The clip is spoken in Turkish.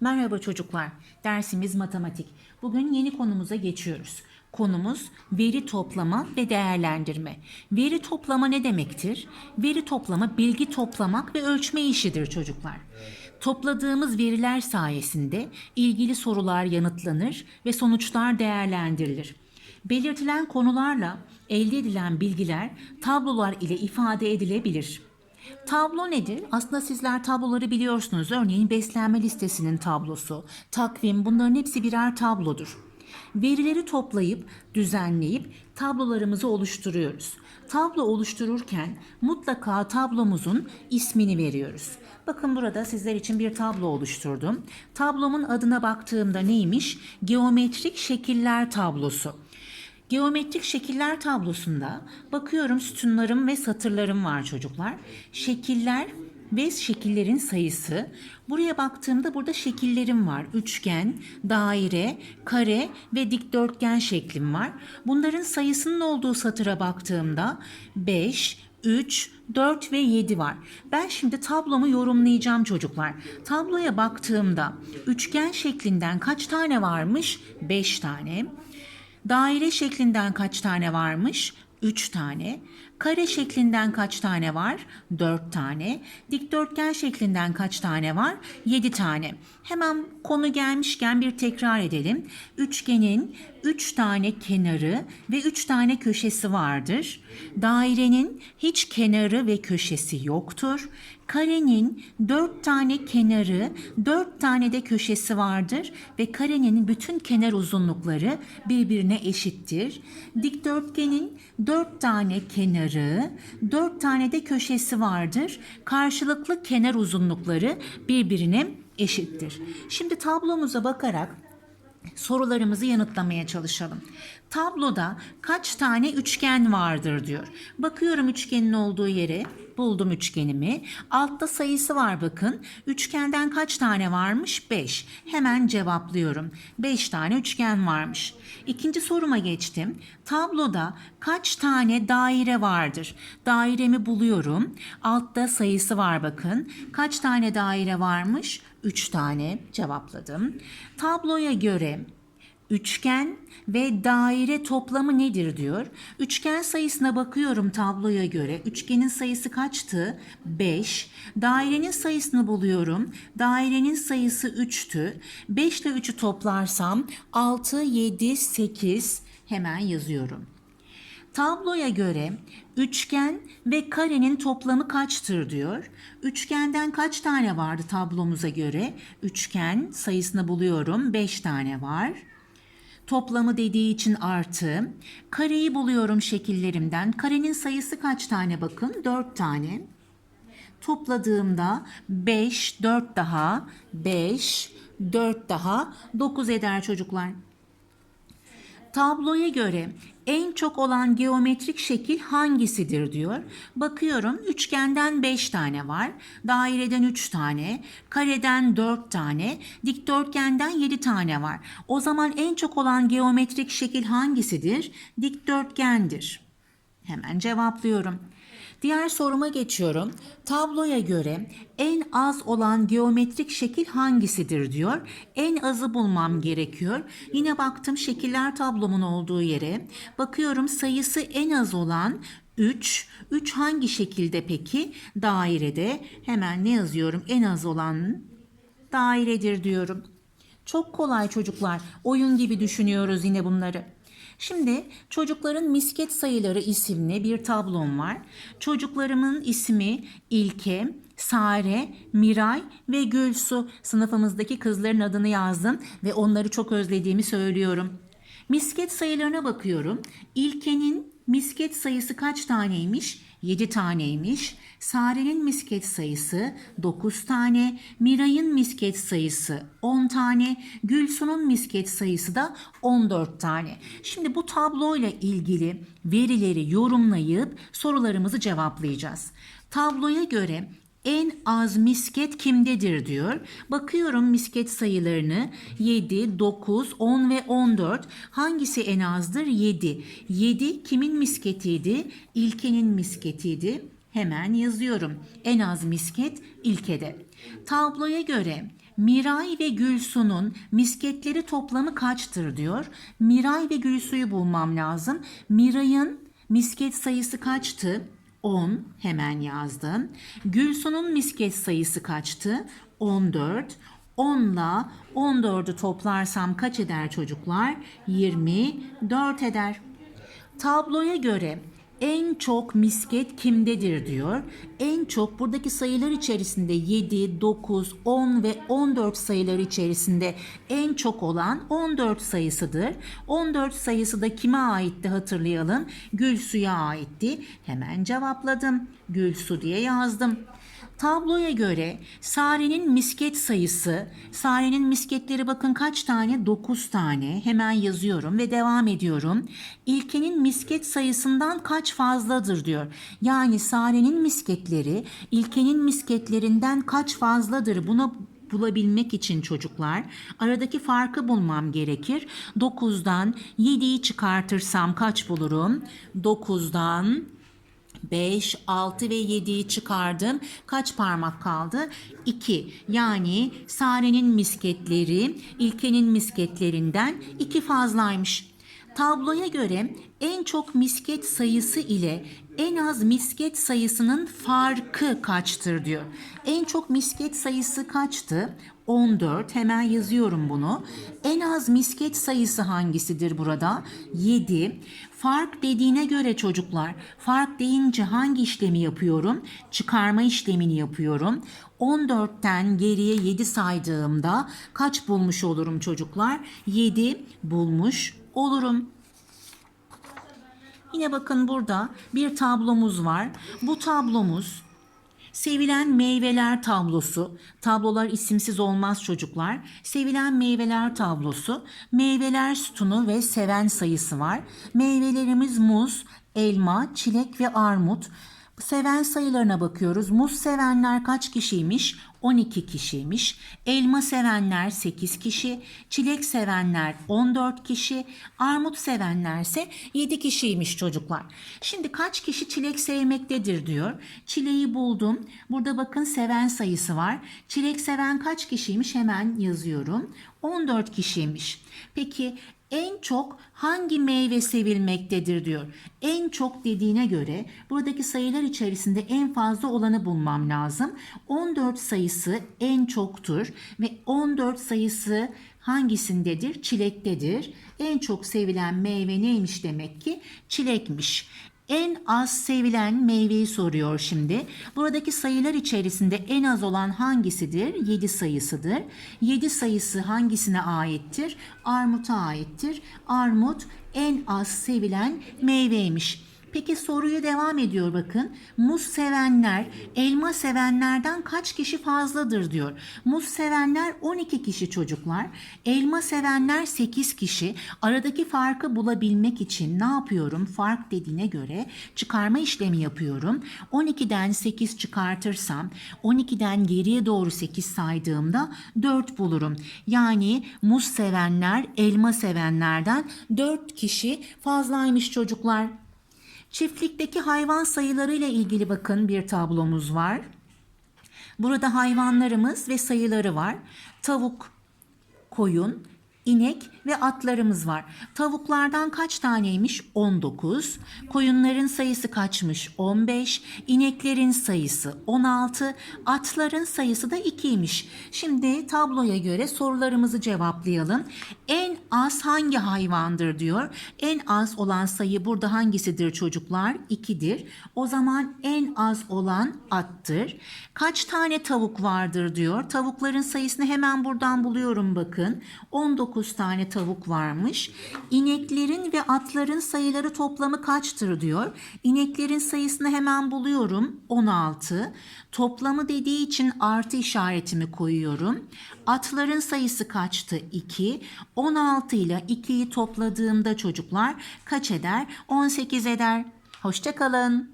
Merhaba çocuklar. Dersimiz matematik. Bugün yeni konumuza geçiyoruz. Konumuz veri toplama ve değerlendirme. Veri toplama ne demektir? Veri toplama bilgi toplamak ve ölçme işidir çocuklar. Topladığımız veriler sayesinde ilgili sorular yanıtlanır ve sonuçlar değerlendirilir. Belirtilen konularla elde edilen bilgiler tablolar ile ifade edilebilir. Tablo nedir? Aslında sizler tabloları biliyorsunuz. Örneğin beslenme listesinin tablosu, takvim bunların hepsi birer tablodur. Verileri toplayıp, düzenleyip tablolarımızı oluşturuyoruz. Tablo oluştururken mutlaka tablomuzun ismini veriyoruz. Bakın burada sizler için bir tablo oluşturdum. Tablomun adına baktığımda neymiş? Geometrik şekiller tablosu. Geometrik şekiller tablosunda bakıyorum sütunlarım ve satırlarım var çocuklar. Şekiller ve şekillerin sayısı. Buraya baktığımda burada şekillerim var. Üçgen, daire, kare ve dikdörtgen şeklim var. Bunların sayısının olduğu satıra baktığımda 5, 3, 4 ve 7 var. Ben şimdi tablomu yorumlayacağım çocuklar. Tabloya baktığımda üçgen şeklinden kaç tane varmış? 5 tane. Daire şeklinden kaç tane varmış? 3 tane. Kare şeklinden kaç tane var? 4 tane. Dikdörtgen şeklinden kaç tane var? 7 tane. Hemen konu gelmişken bir tekrar edelim. Üçgenin 3 tane kenarı ve 3 tane köşesi vardır. Dairenin hiç kenarı ve köşesi yoktur. Karenin 4 tane kenarı, 4 tane de köşesi vardır ve karenin bütün kenar uzunlukları birbirine eşittir. Dikdörtgenin 4 tane kenarı, 4 tane de köşesi vardır. Karşılıklı kenar uzunlukları birbirine eşittir. Şimdi tablomuza bakarak sorularımızı yanıtlamaya çalışalım. Tabloda kaç tane üçgen vardır diyor. Bakıyorum üçgenin olduğu yere. Buldum üçgenimi. Altta sayısı var bakın. Üçgenden kaç tane varmış? 5. Hemen cevaplıyorum. 5 tane üçgen varmış. İkinci soruma geçtim. Tabloda kaç tane daire vardır? Dairemi buluyorum. Altta sayısı var bakın. Kaç tane daire varmış? 3 tane cevapladım. Tabloya göre Üçgen ve daire toplamı nedir diyor. Üçgen sayısına bakıyorum tabloya göre. Üçgenin sayısı kaçtı? 5. Dairenin sayısını buluyorum. Dairenin sayısı 3'tü. 5 ile 3'ü toplarsam 6, 7, 8 hemen yazıyorum. Tabloya göre üçgen ve karenin toplamı kaçtır diyor. Üçgenden kaç tane vardı tablomuza göre? Üçgen sayısını buluyorum. 5 tane var. Toplamı dediği için artı. Kareyi buluyorum şekillerimden. Karenin sayısı kaç tane bakın? 4 tane. Topladığımda 5, 4 daha, 5, 4 daha 9 eder çocuklar. Tabloya göre en çok olan geometrik şekil hangisidir diyor. Bakıyorum üçgenden 5 tane var, daireden 3 tane, kareden 4 tane, dikdörtgenden 7 tane var. O zaman en çok olan geometrik şekil hangisidir? Dikdörtgendir. Hemen cevaplıyorum. Diğer soruma geçiyorum. Tabloya göre en az olan geometrik şekil hangisidir diyor. En azı bulmam gerekiyor. Yine baktım şekiller tablomun olduğu yere. Bakıyorum sayısı en az olan 3. 3 hangi şekilde peki? Dairede. Hemen ne yazıyorum? En az olan dairedir diyorum. Çok kolay çocuklar. Oyun gibi düşünüyoruz yine bunları. Şimdi çocukların misket sayıları isimli bir tablom var. Çocuklarımın ismi İlke, Sare, Miray ve Gülsu. Sınıfımızdaki kızların adını yazdım ve onları çok özlediğimi söylüyorum. Misket sayılarına bakıyorum. İlke'nin misket sayısı kaç taneymiş? 7 taneymiş. Sare'nin misket sayısı 9 tane. Miray'ın misket sayısı 10 tane. Gülsu'nun misket sayısı da 14 tane. Şimdi bu tabloyla ilgili verileri yorumlayıp sorularımızı cevaplayacağız. Tabloya göre en az misket kimdedir diyor. Bakıyorum misket sayılarını 7, 9, 10 ve 14. Hangisi en azdır? 7. 7 kimin misketiydi? İlkenin misketiydi. Hemen yazıyorum. En az misket ilkede. Tabloya göre Miray ve Gülsu'nun misketleri toplamı kaçtır diyor. Miray ve Gülsu'yu bulmam lazım. Miray'ın misket sayısı kaçtı? 10 hemen yazdım. Gülsu'nun misket sayısı kaçtı? 14. 10 ile 14'ü toplarsam kaç eder çocuklar? 24 eder. Tabloya göre en çok misket kimdedir diyor. En çok buradaki sayılar içerisinde 7, 9, 10 ve 14 sayıları içerisinde en çok olan 14 sayısıdır. 14 sayısı da kime aitti hatırlayalım. Gülsu'ya aitti. Hemen cevapladım. Gülsu diye yazdım. Tabloya göre Sare'nin misket sayısı, Sare'nin misketleri bakın kaç tane? 9 tane. Hemen yazıyorum ve devam ediyorum. İlkenin misket sayısından kaç fazladır diyor. Yani Sare'nin misketleri İlkenin misketlerinden kaç fazladır? Buna bulabilmek için çocuklar aradaki farkı bulmam gerekir. 9'dan 7'yi çıkartırsam kaç bulurum? 9'dan 5, 6 ve 7'yi çıkardım. Kaç parmak kaldı? 2. Yani Sare'nin misketleri İlke'nin misketlerinden 2 fazlaymış. Tabloya göre en çok misket sayısı ile en az misket sayısının farkı kaçtır diyor. En çok misket sayısı kaçtı? 14. Hemen yazıyorum bunu. En az misket sayısı hangisidir burada? 7. Fark dediğine göre çocuklar, fark deyince hangi işlemi yapıyorum? Çıkarma işlemini yapıyorum. 14'ten geriye 7 saydığımda kaç bulmuş olurum çocuklar? 7 bulmuş olurum. Yine bakın burada bir tablomuz var. Bu tablomuz Sevilen meyveler tablosu. Tablolar isimsiz olmaz çocuklar. Sevilen meyveler tablosu. Meyveler sütunu ve seven sayısı var. Meyvelerimiz muz, elma, çilek ve armut. Seven sayılarına bakıyoruz. Muz sevenler kaç kişiymiş? 12 kişiymiş. Elma sevenler 8 kişi. Çilek sevenler 14 kişi. Armut sevenlerse 7 kişiymiş çocuklar. Şimdi kaç kişi çilek sevmektedir diyor. Çileği buldum. Burada bakın seven sayısı var. Çilek seven kaç kişiymiş hemen yazıyorum. 14 kişiymiş. Peki en çok hangi meyve sevilmektedir diyor. En çok dediğine göre buradaki sayılar içerisinde en fazla olanı bulmam lazım. 14 sayısı en çoktur ve 14 sayısı hangisindedir? Çilektedir. En çok sevilen meyve neymiş demek ki? Çilekmiş. En az sevilen meyveyi soruyor şimdi. Buradaki sayılar içerisinde en az olan hangisidir? 7 sayısıdır. 7 sayısı hangisine aittir? Armuta aittir. Armut en az sevilen meyveymiş. Peki soruyu devam ediyor bakın. Muz sevenler elma sevenlerden kaç kişi fazladır diyor. Muz sevenler 12 kişi çocuklar. Elma sevenler 8 kişi. Aradaki farkı bulabilmek için ne yapıyorum? Fark dediğine göre çıkarma işlemi yapıyorum. 12'den 8 çıkartırsam 12'den geriye doğru 8 saydığımda 4 bulurum. Yani muz sevenler elma sevenlerden 4 kişi fazlaymış çocuklar. Çiftlikteki hayvan sayılarıyla ilgili bakın bir tablomuz var. Burada hayvanlarımız ve sayıları var. Tavuk, koyun, inek ve atlarımız var. Tavuklardan kaç taneymiş? 19. Koyunların sayısı kaçmış? 15. İneklerin sayısı 16. Atların sayısı da 2'ymiş. Şimdi tabloya göre sorularımızı cevaplayalım. En az hangi hayvandır diyor. En az olan sayı burada hangisidir çocuklar? 2'dir. O zaman en az olan attır. Kaç tane tavuk vardır diyor. Tavukların sayısını hemen buradan buluyorum bakın. 19 tane tavuk varmış. İneklerin ve atların sayıları toplamı kaçtır diyor. İneklerin sayısını hemen buluyorum. 16. Toplamı dediği için artı işaretimi koyuyorum. Atların sayısı kaçtı? 2. 16 ile 2'yi topladığımda çocuklar kaç eder? 18 eder. Hoşçakalın.